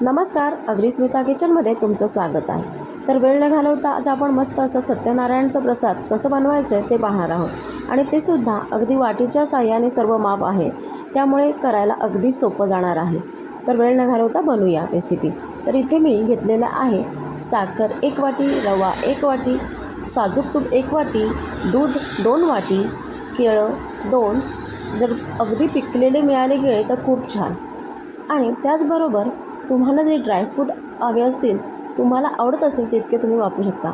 नमस्कार अग्रिस्मिता किचनमध्ये तुमचं स्वागत आहे. तर वेळ न घालवता आज आपण मस्त असं सत्यनारायणचं प्रसाद कसं बनवायचं आहे ते पाहणार आहोत. आणि ते सुद्धा अगदी वाटीच्या साह्याने सर्व माप आहे. त्यामुळे करायला अगदी सोपं जाणार आहे. तर वेळ न घालवता बनवूया रेसिपी तर इथे मी घेतलेलं आहे साखर एक वाटी रवा एक वाटी साजूक तूप एक वाटी दूध दोन वाटी केळं दोन. जर अगदी पिकलेले मिळाले गेले तर खूप छान. आणि त्याचबरोबर तुम्हाला जे ड्रायफ्रूट हवे असतील तुम्हाला आवडत असेल तितके तुम्ही वापरू शकता.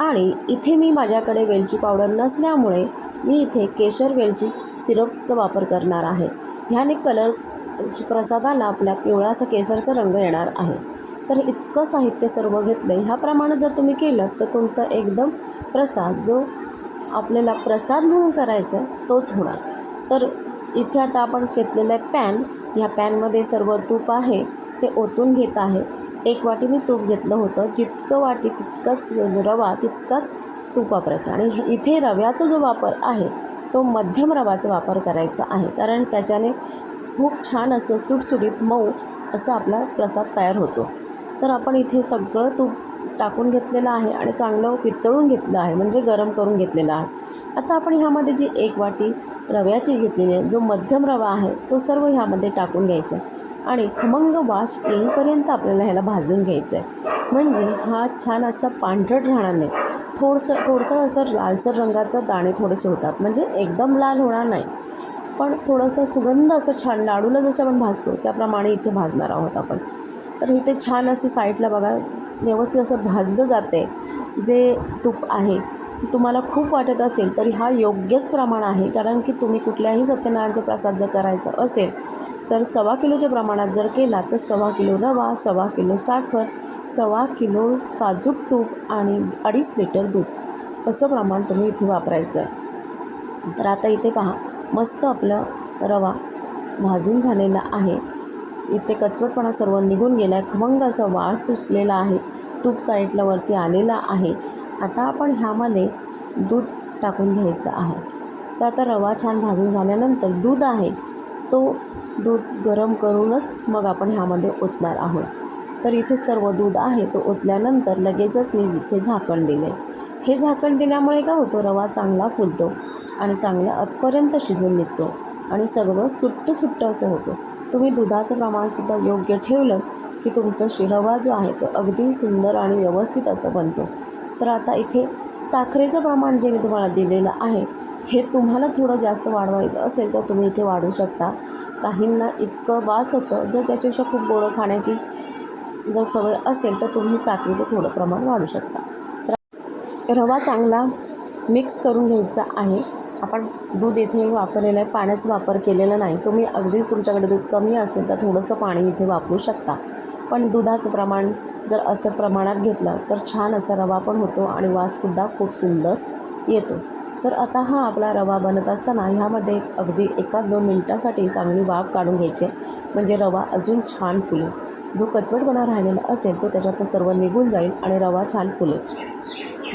आणि इथे मी माझ्याकडे वेलची पावडर नसल्यामुळे मी इथे केशर वेलची सिरपचा वापर करणार आहे. ह्याने कलर प्रसादाला आपल्या पिवळा असा केसरचा रंग येणार आहे. तर इतकं साहित्य सर्व घेतलं आहे ह्याप्रमाणे जर तुम्ही केलं तर तुमचा एकदम प्रसाद जो आपल्याला प्रसाद म्हणून करायचा आहे तोच होणार. तर इथे आता आपण घेतलेलं आहे पॅन ह्या पॅनमध्ये सर्व तूप आहे. ते ओतून घेत आहे. एक वाटी मी तूप घेतलं होतं. जितकं वाटी तितकंच रवा तितकाच तूप वापरायचं आणि इथे रव्याचा जो वापर आहे तो मध्यम रवाचा वापर करायचा आहे. कारण त्याच्याने खूप छान असं सुटसुटीत मऊ असा आपला प्रसाद तयार होतो. तर आपण इथे सगळं तूप टाकून घेतलेलं आहे आणि चांगलं पितळून घेतलं आहे म्हणजे गरम करून घेतलेलं आहे. आता आपण ह्यामध्ये जी एक वाटी रव्याची घेतलेली आहे जो मध्यम रवा आहे तो सर्व ह्यामध्ये टाकून घ्यायचा आहे. आणि खमंग वास येईपर्यंत आपल्याला ह्याला भाजून घ्यायचं आहे म्हणजे हा छान असा पांढरट राहणार नाही. थोडंसं थोडंसं असं लालसर रंगाचं दाणे थोडेसे होतात. म्हणजे एकदम लाल होणार नाही. पण थोडंसं सुगंध असं छान लाडूला जसं आपण भाजतो त्याप्रमाणे इथे भाजणार आहोत आपण. तर इथे छान असं साईडला बघा व्यवस्थित असं भाजलं जाते जे तूप आहे तुम्हाला खूप वाटत असेल तरी हा योग्यच प्रमाण आहे. कारण की तुम्ही कुठल्याही सत्यनारायणचा प्रसाद जर करायचा असेल तर सव्वा किलोच्या प्रमाणात जर केला तर सव्वा किलो रवा सव्वा किलो साखर सव्वा किलो साजूक तूप आणि अडीच लिटर दूध. असं प्रमाण तुम्ही इथे वापरायचं आहे. तर आता इथे पहा मस्त आपलं रवा भाजून झालेला आहे. इथे कचवटपणा सर्व निघून गेला आहे खमंग असा वास सुटलेला आहे. तूप साईडला वरती आलेला आहे. आता आपण ह्यामध्ये दूध टाकून घ्यायचं आहे. तर आता रवा छान भाजून झाल्यानंतर दूध आहे तो दूध गरम करूनच मग आपण ह्यामध्ये ओतणार आहोत. तर इथे सर्व दूध आहे तो ओतल्यानंतर लगेचच मी इथे झाकण दिले. हे झाकण दिल्यामुळे काय होतो रवा चांगला फुलतो आणि चांगला आतपर्यंत शिजून निघतो आणि सगळं सुट्ट सुट्ट असं होतं. तुम्ही दुधाचं प्रमाणसुद्धा योग्य ठेवलं की तुमचा शिरवा जो आहे तो अगदी सुंदर आणि व्यवस्थित असं बनतो. तर आता इथे साखरेचं प्रमाण जे मी तुम्हाला दिलेलं आहे हे तुम्हाला थोडं जास्त वाढवायचं असेल तर तुम्ही इथे वाढू शकता. काहींना इतकं वास होतं जर त्याच्यापेक्षा खूप गोडं खाण्याची जर सवय असेल तर तुम्ही साखरेचं थोडं प्रमाण वाढू शकता. रवा चांगला मिक्स करून घ्यायचा आहे. आपण दूध इथे वापरलेलं आहे पाण्याचा वापर केलेला नाही. तुम्ही अगदीच तुमच्याकडे दूध कमी असेल तर थोडंसं पाणी इथे वापरू शकता. पण दुधाचं प्रमाण जर असं प्रमाणात घेतलं तर छान असा रवा पण होतो आणि वाससुद्धा खूप सुंदर येतो. तर आता हा आपला रवा बनत असताना ह्यामध्ये अगदी एका दोन मिनटासाठी चांगली वाफ काढून घ्यायची. म्हणजे रवा अजून छान फुलेल. जो कचवटपणा राहिलेला असेल तो त्याच्यातनं सर्व निघून जाईल आणि रवा छान फुलेल.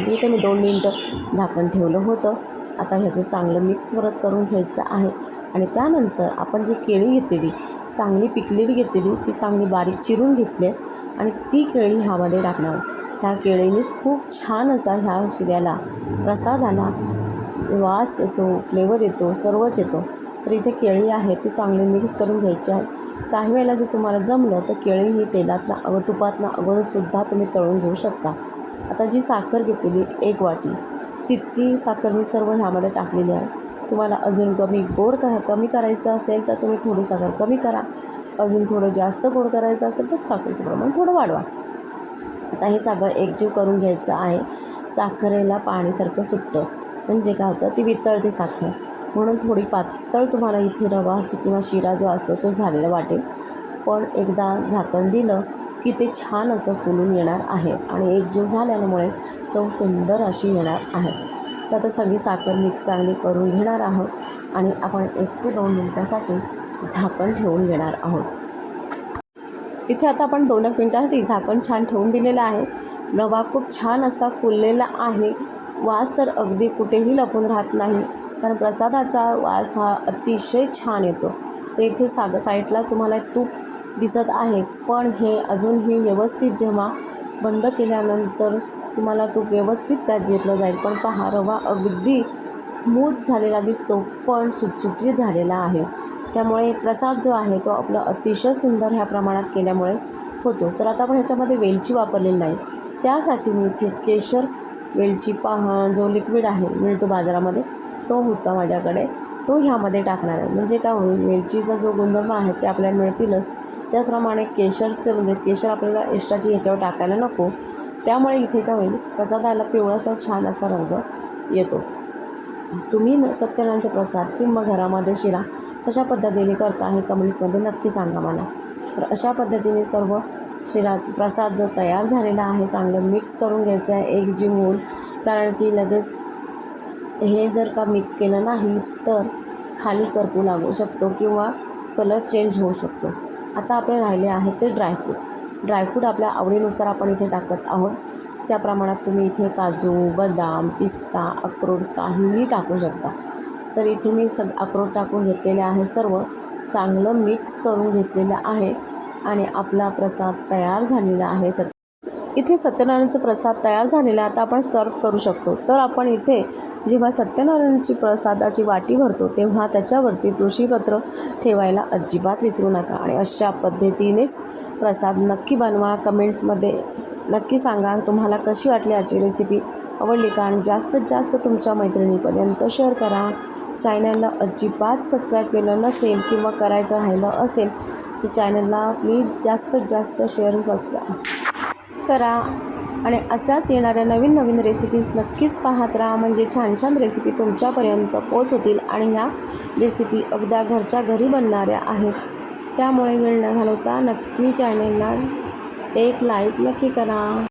इथे मी दोन मिनटं झाकण ठेवलं होतं. आता ह्याचं चांगलं मिक्स परत करून घ्यायचं आहे. आणि त्यानंतर आपण जी केळी घेतलेली चांगली पिकलेली घेतलेली ती चांगली बारीक चिरून घेतली आहे आणि ती केळी ह्यामध्ये टाकणार. ह्या केळीनेच खूप छान असा ह्या शिऱ्याला प्रसादाला वास येतो फ्लेवर येतो सर्वच येतो. तर इथे केळी आहे ती चांगली मिक्स करून घ्यायची आहे. काही वेळेला जर तुम्हाला जमलं तर केळी ही तेलातनं अगो तुपातनं अगोदरसुद्धा तुम्ही तळून घेऊ शकता. आता जी साखर घेतलेली एक वाटी तितकी साखर मी सर्व ह्यामध्ये टाकलेली आहे. तुम्हाला अजून कमी गोड क कमी करायचं असेल तर तुम्ही थोडी साखर कमी करा. अजून थोडं जास्त गोड करायचं असेल तर साखरेचं प्रमाण थोडं वाढवा. आता हे सगळं एकजीव करून घ्यायचं आहे. साखरेला पाणीसारखं सुटतं. म्हणजे काय होतं ती वितळते साखर. म्हणून थोडी पातळ तुम्हाला इथे रवा किंवा शिरा जो असतो तो झालेला वाटेल. पण एकदा झाकण दिलं की ते छान असं फुलून येणार आहे आणि एकजीव झाल्यामुळे चव सुंदर अशी येणार आहे. तर आता सगळी साखर मिक्स चांगली करून घेणार आहोत आणि आपण एक ते दोन मिनटासाठी झाकण ठेवून घेणार आहोत. इथे आता आपण दोन एक मिनटासाठी झाकण छान ठेवून दिलेलं आहे. रवा खूप छान असा फुललेला आहे. वास तर अगदी कुठेही लपून राहत नाही कारण प्रसादाचा वास हा अतिशय छान येतो. तर इथे साग साईडला तुम्हाला तूप दिसत आहे पण हे अजूनही व्यवस्थित जेव्हा बंद केल्यानंतर तुम्हाला तूप व्यवस्थित त्यात जिरलं जाईल. पण पहा रवा अगदी स्मूथ झालेला दिसतो पण सुटसुटीत झालेला आहे. त्यामुळे प्रसाद जो आहे तो आपला अतिशय सुंदर ह्या प्रमाणात केल्यामुळे होतो. तर आता आपण ह्याच्यामध्ये वेलची वापरलेली नाही. त्यासाठी मी इथे केशर वेलची पहा जो लिक्विड आहे मिळतो बाजारामध्ये तो होता माझ्याकडे. तो ह्यामध्ये टाकणार आहे. म्हणजे काय होईल वेलचीचा जो गुणधर्म आहे ते आपल्याला मिळतीलच. त्याचप्रमाणे केशरचं म्हणजे केशर आपल्याला एक्स्ट्राची ह्याच्यावर टाकायला नको. त्यामुळे इथे काय होईल प्रसादाला पिवळासा छान असा रंग येतो. तुम्ही न सत्यनारायणचा प्रसाद किंवा घरामध्ये शिरा कशा पद्धतीने करता हे कमेंट्समध्ये नक्की सांगा मला. तर अशा पद्धतीने सर्व शिरा प्रसाद जो तयार झालेला आहे चांगलं मिक्स करून घ्यायचं आहे एक जी मूल. कारण की लगेच हे जर का मिक्स केलं नाही तर खाली करपू लागू शकतो किंवा कलर चेंज होऊ शकतो. आता आपले राहिले आहे ते ड्रायफ्रूट ड्रायफ्रूट आपल्या आवडीनुसार आपण इथे टाकत आहोत. त्या प्रमाणात तुम्ही इथे काजू बदाम पिस्ता अक्रोड काहीही टाकू शकता. तर इथे मी सग अक्रोड टाकून घेतलेले आहे सर्व. चांगलं मिक्स करून घेतलेलं आहे. आणि आपला प्रसाद तयार झालेला आहे. सत इथे सत्यनारायणचा प्रसाद तयार झालेला आहे. आता आपण सर्व करू शकतो. तर आपण इथे जेव्हा सत्यनारायणची प्रसादाची वाटी भरतो तेव्हा त्याच्यावरती तुळशीपत्र ठेवायला अजिबात विसरू नका. आणि अशा पद्धतीनेच प्रसाद नक्की बनवा. कमेंट्समध्ये नक्की सांगा तुम्हाला कशी वाटली आजची रेसिपी आवडली का? आणि जास्तीत जास्त तुमच्या मैत्रिणीपर्यंत शेअर करा. चॅनलला अजिबात सबस्क्राईब केलं नसेल किंवा करायचं राहिलं असेल तर चॅनलला मी जास्तीत जास्त शेअर सबस्क्राईब करा. आणि अशाच येणाऱ्या नवीन नवीन रेसिपीज नक्कीच पाहत राहा. म्हणजे छान छान रेसिपी तुमच्यापर्यंत पोचवतील आणि ह्या रेसिपी अगद्या घरच्या घरी बनणाऱ्या आहेत. त्यामुळे वेळ न घालवता नक्की चॅनलला एक लाईक नक्की करा.